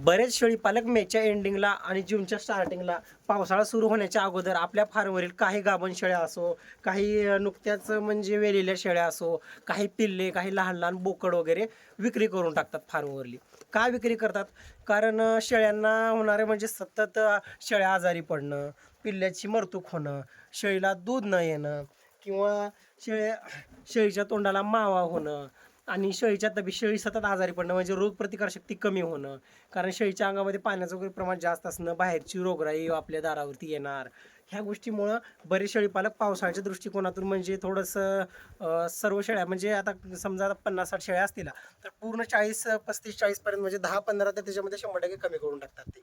बरेच शेळी पालक मेच्या एंडिंगला आणि जूनच्या स्टार्टिंगला पावसाळा सुरू होण्याच्या अगोदर आपल्या फार्मवरील काही गाभण शेळ्या असो काही नुकत्याच म्हणजे वेलेल्या शेळ्या असो काही पिल्ले काही लहान लहान बोकड वगैरे विक्री करून टाकतात फार्मवरली. का विक्री करतात? कारण शेळ्यांना होणारे म्हणजे सतत शेळ्या आजारी पडणं पिल्ल्याची मरतूक होणं शेळीला दूध न येणं किंवा शेळ्या शेळीच्या तोंडाला मावा होणं आणि शेळीच्या तब्येत शेळी सतत आजारी पडणं म्हणजे रोगप्रतिकारशक्ती कमी होणं. कारण शेळीच्या अंगामध्ये पाण्याचं वगैरे प्रमाण जास्त असणं बाहेरची रोगराई आपल्या दारावरती येणार. ह्या गोष्टीमुळं बरेच शेळीपालक पावसाळ्याच्या दृष्टिकोनातून म्हणजे थोडंसं सर्व शेळ्या म्हणजे आता समजा आता पन्नास साठ शेळ्या असतील तर पूर्ण चाळीस पस्तीस चाळीसपर्यंत म्हणजे दहा पंधरा तर त्याच्यामध्ये शंभर टक्के कमी करून टाकतात ते.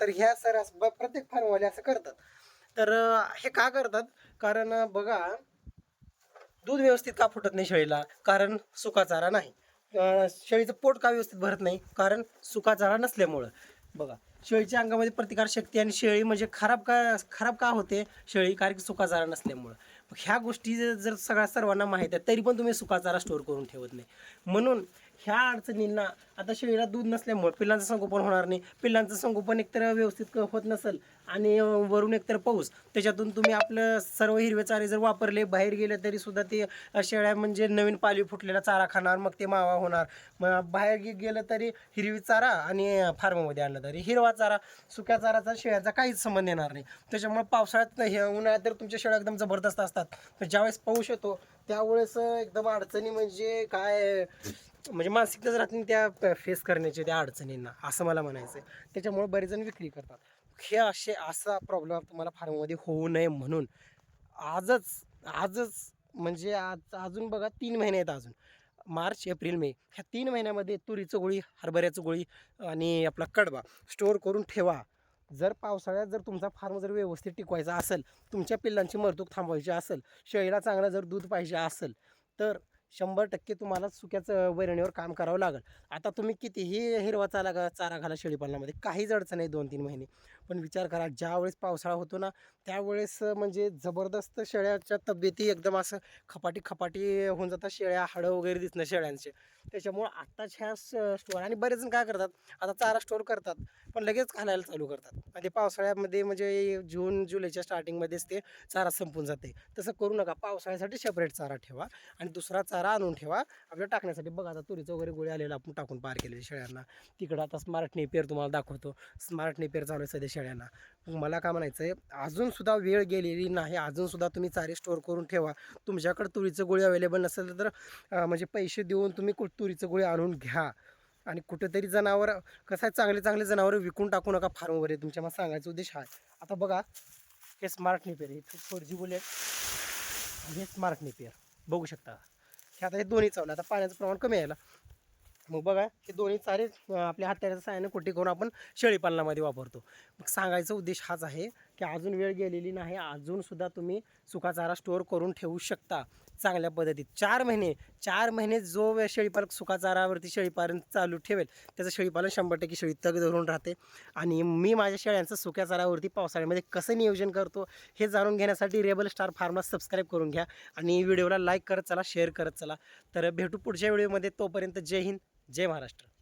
तर ह्या सर प्रत्येक फार्मवाले असं करतात. तर हे का करतात? कारण बघा दूध व्यवस्थित का फुटत नाही शेळीला? कारण सुकाचारा नाही. शेळीचं पोट का व्यवस्थित भरत नाही? कारण सुकाचारा नसल्यामुळं. बघा शेळीच्या अंगामध्ये प्रतिकार शक्ती आणि शेळी म्हणजे खराब का खराब का होते? शेळी कारण की सुकाचारा नसल्यामुळं. ह्या गोष्टी जर सगळ्या सर्वांना माहीत आहे तरी पण तुम्ही सुकाचारा स्टोअर करून ठेवत नाही. म्हणून ह्या अडचणींना आता शेळीला दूध नसल्यामुळे पिल्लांचं संगोपन होणार नाही. पिल्लांचं संगोपन एकतर व्यवस्थित होत नसेल आणि वरून एकतर पाऊस त्याच्यातून तुम्ही आपलं सर्व हिरवे चारे जर वापरले बाहेर गेले तरी सुद्धा ते शेळ्या म्हणजे नवीन पाली फुटलेला चारा खाणार मग ते मावा होणार. मग बाहेर गेलं तरी हिरवी चारा आणि फार्ममध्ये आणलं तरी. हिरवा चारा सुक्या चाराचा शेळ्याचा काहीच संबंध येणार नाही. त्याच्यामुळे पावसाळ्यात हे उन्हाळ्यात तर तुमच्या शेळ्या एकदम जबरदस्त असतात. तर ज्यावेळेस पाऊस येतो त्यावेळेस एकदम अडचणी म्हणजे काय म्हणजे मानसिकताच राहत नाही त्या फेस करण्याच्या त्या अडचणींना असं मला म्हणायचं आहे त्याच्यामुळे बरेच जण विक्री करतात. हे असे असा प्रॉब्लेम तुम्हाला फार्ममध्ये होऊ नये म्हणून. आजच आजच म्हणजे आज अजून बघा तीन महिने आहेत अजून. March April May. ह्या तीन महिन्यामध्ये तुरीचं गोळी हरभऱ्याचं गोळी आणि आपला कडवा स्टोअर करून ठेवा. जर पावसाळ्यात जर तुमचा फार्म जर व्यवस्थित टिकवायचा असेल तुमच्या पिल्लांची मरतूक थांबवायची असेल शेळीला चांगलं जर दूध पाहिजे असेल तर शंभर टक्के तुम्हाला सुक्याचं वैरणीवर काम करावं लागेल. आता तुम्ही कितीही हिरवा चारा चारा घाला शेळीपालनामध्ये काहीच अडचण आहे दोन तीन महिने. पण विचार करा ज्यावेळेस पावसाळा होतो ना त्यावेळेस म्हणजे जबरदस्त शेळ्याच्या तब्येती एकदम असं खपाटी खपाटी होऊन जातात शेळ्या हाडं वगैरे दिसणं शेळ्यांचे. त्याच्यामुळं आत्ताच ह्या स्टोअर आणि बरेच जण काय करतात आता चारा स्टोअर करतात पण लगेच घालायला चालू करतात. आणि ते पावसाळ्यामध्ये म्हणजे जून जुलैच्या स्टार्टिंगमध्येच ते चारा संपून जाते. तसं करू नका पावसाळ्यासाठी सेपरेट चारा ठेवा आणि दुसरा चारा आणून ठेवा. आपल्या टाकण्यासाठी बघा आता तुरीचं वगैरे गोळी आलेला आपण टाकून पार केलेली शेळ्यांना. तिकडं आता स्मार्ट नेपियर तुम्हाला दाखवतो. स्मार्ट नेपियर चालू आहे सध्या शेळ्यांना. मग मला काय म्हणायचं आहे अजूनसुद्धा वेळ गेलेली नाही अजूनसुद्धा तुम्ही चारे स्टोअर करून ठेवा. तुमच्याकडे तुरीचं गोळी अवेलेबल नसेल तर म्हणजे पैसे देऊन तुम्ही कु- तुरीचं गोळी आणून घ्या. आणि कुठेतरी जनावर कसं आहे चांगले चांगले जनावर विकून टाकू नका फार्मवर तुमच्या मला सांगायचा उद्देश हा आहे. आता बघा हे स्मार्ट निपेअर हे फोर जी गोळी आहे हे स्मार्ट निपेअर बघू शकता. हे आता हे दोन्ही चावलं आता पाण्याचं प्रमाण कमी यायला मग बघा हे दोन्ही चारे आपल्या हाताच्या साहाय्याने कुठे करून आपण शेळीपालनामध्ये वापरतो. मग सांगायचा उद्देश हाच आहे की अजून वेळ गेलेली नाही अजूनसुद्धा तुम्ही सुका चारा स्टोअर करून ठेवू शकता चांगल्या पद्धतीत. चार महिने चार महिने जो वेळ शेळीपालक सुका चारावरती शेळीपालन चालू ठेवेल त्याचं शेळीपालन शंभर टक्के शेळी तग धरून राहते. आणि मी माझ्या शेळ्यांचं सुक्या चारावरती पावसाळ्यामध्ये कसं नियोजन करतो हे जाणून घेण्यासाठी रेबल स्टार फार्मला सबस्क्राईब करून घ्या. आणि व्हिडिओला लाईक करत चला शेअर करत चला. तर भेटू पुढच्या व्हिडिओमध्ये. तोपर्यंत जय हिंद. जय महाराष्ट्र.